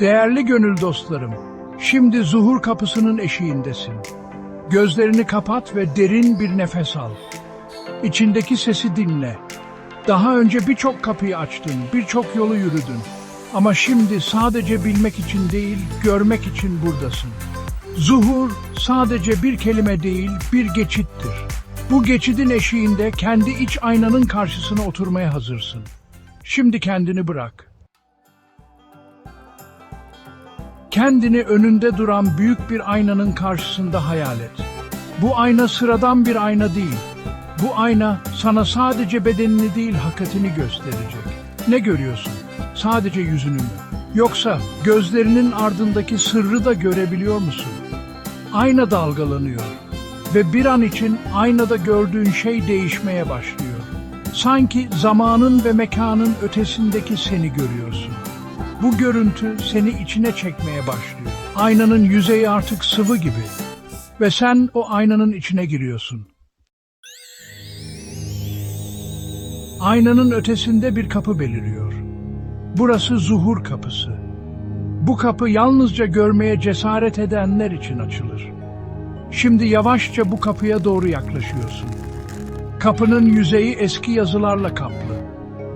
Değerli gönül dostlarım, şimdi zuhur kapısının eşiğindesin. Gözlerini kapat ve derin bir nefes al. İçindeki sesi dinle. Daha önce birçok kapıyı açtın, birçok yolu yürüdün. Ama şimdi sadece bilmek için değil, görmek için buradasın. Zuhur sadece bir kelime değil, bir geçittir. Bu geçidin eşiğinde kendi iç aynanın karşısına oturmaya hazırsın. Şimdi kendini bırak. Kendini önünde duran büyük bir aynanın karşısında hayal et. Bu ayna sıradan bir ayna değil. Bu ayna sana sadece bedenini değil hakikatini gösterecek. Ne görüyorsun? Sadece yüzünü mü? Yoksa gözlerinin ardındaki sırrı da görebiliyor musun? Ayna dalgalanıyor ve bir an için aynada gördüğün şey değişmeye başlıyor. Sanki zamanın ve mekanın ötesindeki seni görüyorsun. Bu görüntü seni içine çekmeye başlıyor. Aynanın yüzeyi artık sıvı gibi ve sen o aynanın içine giriyorsun. Aynanın ötesinde bir kapı beliriyor. Burası zuhur kapısı. Bu kapı yalnızca görmeye cesaret edenler için açılır. Şimdi yavaşça bu kapıya doğru yaklaşıyorsun. Kapının yüzeyi eski yazılarla kaplı.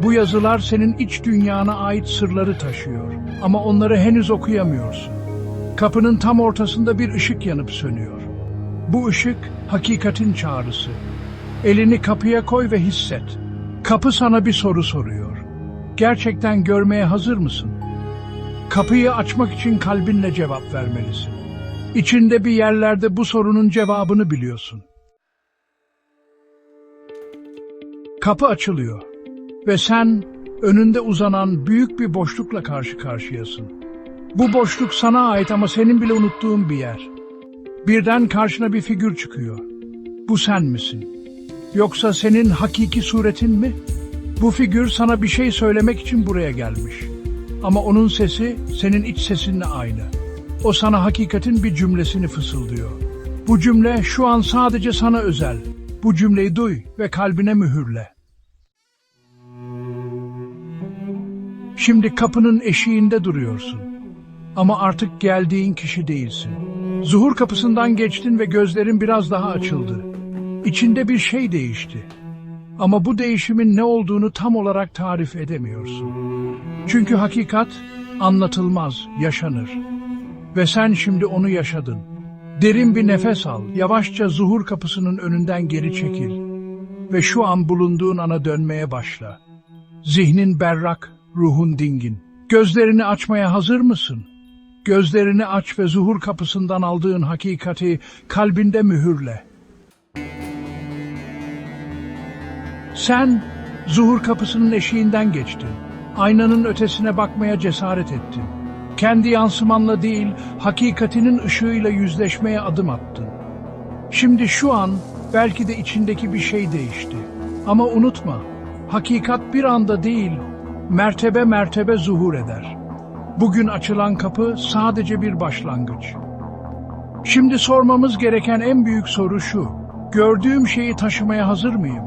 Bu yazılar senin iç dünyana ait sırları taşıyor ama onları henüz okuyamıyorsun. Kapının tam ortasında bir ışık yanıp sönüyor. Bu ışık hakikatin çağrısı. Elini kapıya koy ve hisset. Kapı sana bir soru soruyor. Gerçekten görmeye hazır mısın? Kapıyı açmak için kalbinle cevap vermelisin. İçinde bir yerlerde bu sorunun cevabını biliyorsun. Kapı açılıyor ve sen önünde uzanan büyük bir boşlukla karşı karşıyasın. Bu boşluk sana ait ama senin bile unuttuğun bir yer. Birden karşına bir figür çıkıyor. Bu sen misin? Yoksa senin hakiki suretin mi? Bu figür sana bir şey söylemek için buraya gelmiş. Ama onun sesi senin iç sesinle aynı. O sana hakikatin bir cümlesini fısıldıyor. Bu cümle şu an sadece sana özel. Bu cümleyi duy ve kalbine mühürle. Şimdi kapının eşiğinde duruyorsun. Ama artık geldiğin kişi değilsin. Zuhur kapısından geçtin ve gözlerin biraz daha açıldı. İçinde bir şey değişti. Ama bu değişimin ne olduğunu tam olarak tarif edemiyorsun. Çünkü hakikat anlatılmaz, yaşanır. Ve sen şimdi onu yaşadın. Derin bir nefes al, yavaşça zuhur kapısının önünden geri çekil. Ve şu an bulunduğun ana dönmeye başla. Zihnin berrak, ruhun dingin. Gözlerini açmaya hazır mısın? Gözlerini aç ve zuhur kapısından aldığın hakikati kalbinde mühürle. Sen zuhur kapısının eşiğinden geçtin. Aynanın ötesine bakmaya cesaret ettin. Kendi yansımanla değil, hakikatinin ışığıyla yüzleşmeye adım attın. Şimdi şu an belki de içindeki bir şey değişti. Ama unutma, hakikat bir anda değil, mertebe mertebe zuhur eder. Bugün açılan kapı sadece bir başlangıç. Şimdi sormamız gereken en büyük soru şu. Gördüğüm şeyi taşımaya hazır mıyım?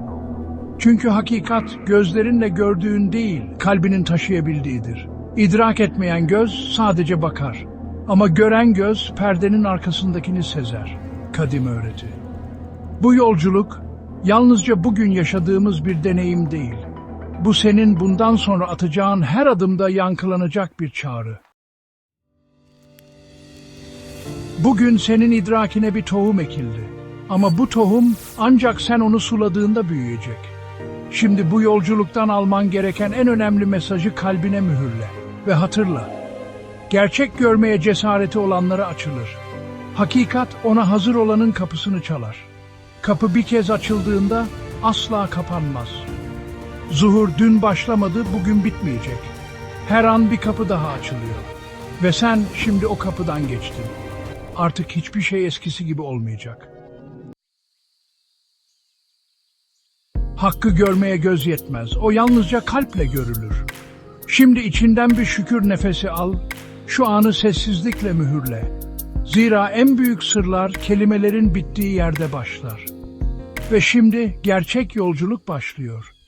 Çünkü hakikat gözlerinle gördüğün değil, kalbinin taşıyabildiğidir. İdrak etmeyen göz sadece bakar. Ama gören göz perdenin arkasındakini sezer. Kadim öğreti. Bu yolculuk yalnızca bugün yaşadığımız bir deneyim değil. Bu senin bundan sonra atacağın her adımda yankılanacak bir çağrı. Bugün senin idrakine bir tohum ekildi. Ama bu tohum ancak sen onu suladığında büyüyecek. Şimdi bu yolculuktan alman gereken en önemli mesajı kalbine mühürle ve hatırla. Gerçek görmeye cesareti olanlara açılır. Hakikat ona hazır olanın kapısını çalar. Kapı bir kez açıldığında asla kapanmaz. Zuhur dün başlamadı, bugün bitmeyecek. Her an bir kapı daha açılıyor. Ve sen şimdi o kapıdan geçtin. Artık hiçbir şey eskisi gibi olmayacak. Hakkı görmeye göz yetmez. O yalnızca kalple görülür. Şimdi içinden bir şükür nefesi al, şu anı sessizlikle mühürle. Zira en büyük sırlar kelimelerin bittiği yerde başlar. Ve şimdi gerçek yolculuk başlıyor.